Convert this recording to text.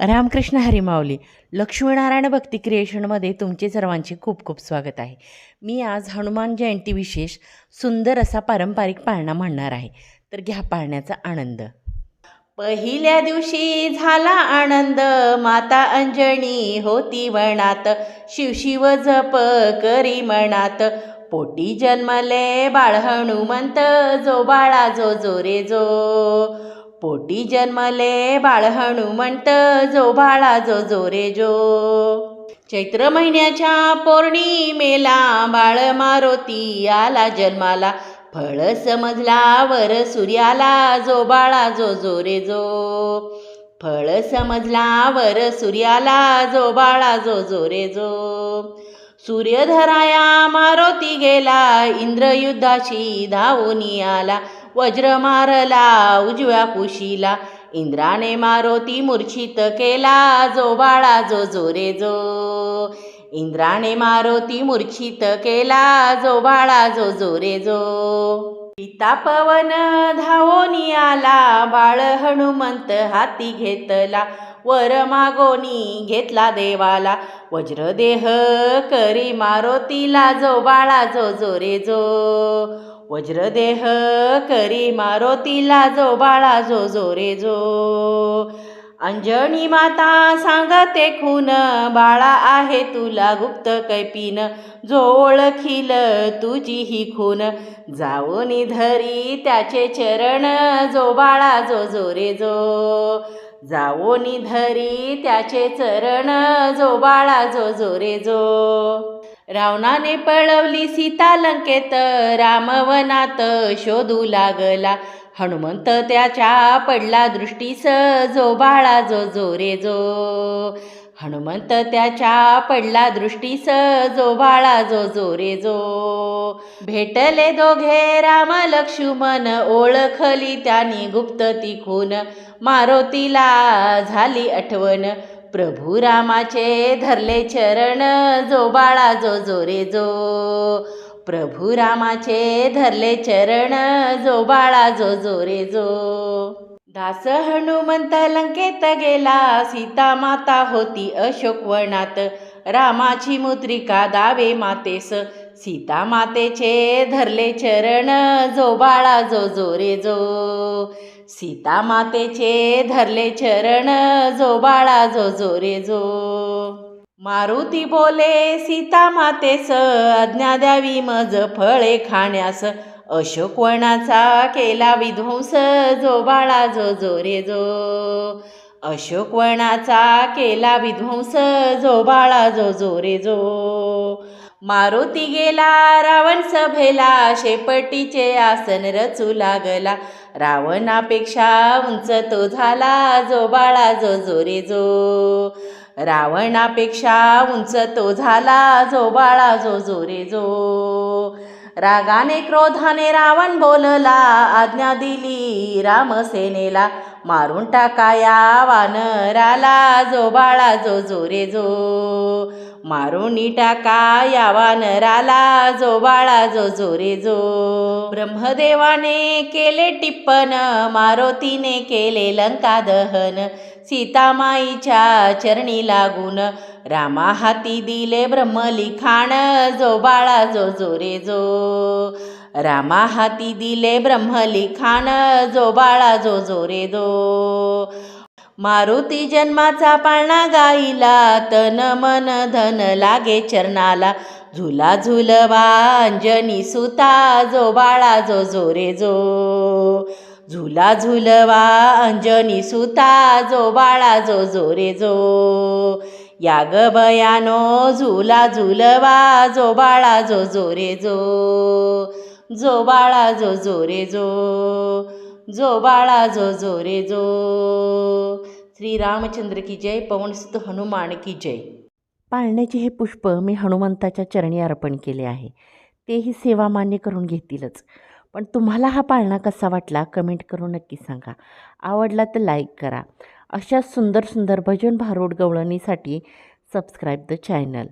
रामकृष्ण हरिमावली लक्ष्मीनारायण भक्ती क्रिएशनमध्ये तुमचे सर्वांचे खूप खूप स्वागत आहे. मी आज हनुमान जयंती विशेष सुंदर असा पारंपरिक पाळणा म्हणणार आहे. तर घ्या पाळण्याचा आनंद. पहिल्या दिवशी झाला आनंद माता अंजनी होती वनात. शिवशिव जप करी मनात. पोटी जन्मले बाळ हनुमंत जो बाळा जो जो रे जो. पोटी जन्मले बाळ हनुमंत जो बाळा जो जो रे जो. चैत्र महिन्याच्या पौर्णिमेला बाळ मारुती आला जन्माला. फळ समजला वर सूर्याला जो बाळा जो जो रे जो. फळ समजला वर सूर्याला जो बाळा जो जो रे जो. सूर्यधराया मारुती गेला इंद्रयुद्धाशी धावून आला. वज्र मारला उजव्या कुशीला. इंद्राने मारुती मूर्छित केला जो बाळा जो जोरे जो. इंद्राने मारुती मूर्छित केला जो बाळा जो जोरे जो. पिता पवन धावोनी आला बाळ हनुमंत हाती घेतला. वर मागोनी घेतला देवाला. वज्रदेह करी मारुतीला जो बाळा जो जो रे जो. वज्रदेह करी मारुतीला जो बाळा जो जो रे जो. अंजनी माता सांगते खून बाळा आहे तुला गुप्त कैपीन. जो ओळखील तुझी ही खून. जाऊन धरी त्याचे चरण जो बाळा जो जो रे जो. जाऊन धरी त्याचे चरण जो बाळा जो जो रे जो. रावणाने पळवली सीता लंकेत रामवनात शोधू लागला. हनुमंत त्याच्या पडला दृष्टीस जो बाळा जो जो रे जो. हनुमंत त्याच्या पडला दृष्टीस जो बाळा जो जो रे जो. भेटले दोघे राम लक्ष्मण ओळखली त्यानी गुप्त ती खून मारुतीला झाली आठवण. प्रभू रामाचे धरले चरण जो बाळा जो जोरे जो. प्रभू रामाचे धरले चरण जो बाळा जो जोरे जो. दास हनुमंत लंकेत गेला सीता माता होती अशोकवनात रामाची मुद्रिका दावे मातेस सीता मातेचे धरले चरण जो बाळा जो जो रे जो. सीता मातेचे धरले चरण जो बाळा जो जो रे जो. मारुती बोले सीता मातेस आज्ञा द्यावी मज फळे खाण्यास. अशोकवनाचा केला विध्वंस जो बाळा जो जो. रे जो केला विध्वंस जो बाळा जो जो रे जो. मारुती गेला रावण सभेला शेपटीचे आसन रचू लागला. रावणापेक्षा उंच तो झाला जो बाळा जो जोरे जो. रावणापेक्षा उंच तो झाला जो बाळा जो जो जो. रागाने क्रोधाने रावण बोलला आज्ञा दिली रामसेनेला मारून टाका या वानराला जो बाळा जो जोरे जो. मारून टाका या वानराला जो बाळा जो जोरे जो. ब्रह्मदेवाने केले टिप्पण मारुतीने केले लंका दहन. सीतामाईच्या चरणी लागून रामा हाती दिले ब्रह्मलिखाण जो बाळा जो जो रे जो. रामा हाती दिले ब्रह्मलिखाण जो बाळा जो जो रे जो. मारुती जन्माचा पाळणा गाईला तन मन धन लागे चरणाला. झुला झुलवा अंजनी सुता जो बाळा जो जो रे जो. झुला झुलवा अंजनी सुता जो बाळा जो जो रे जो. या ग बयानो झुला झुलवा जो बाळा जो जो रे जो जो बाळा जो जो रे जो जो बाळा जो जो रे जो. श्रीरामचंद्र की जय पवनसुत हनुमान की जय. पाळण्याचे हे पुष्प मी हनुमंताच्या चरणी अर्पण केले आहे. तेही सेवा मान्य करून घेतीलच. पण तुम्हाला हा पाळणा कसा वाटला कमेंट करून नक्की सांगा. आवडला तर लाईक करा. अशा सुंदर सुंदर भजन भारूड गवळणीसाठी सबस्क्राईब द चॅनल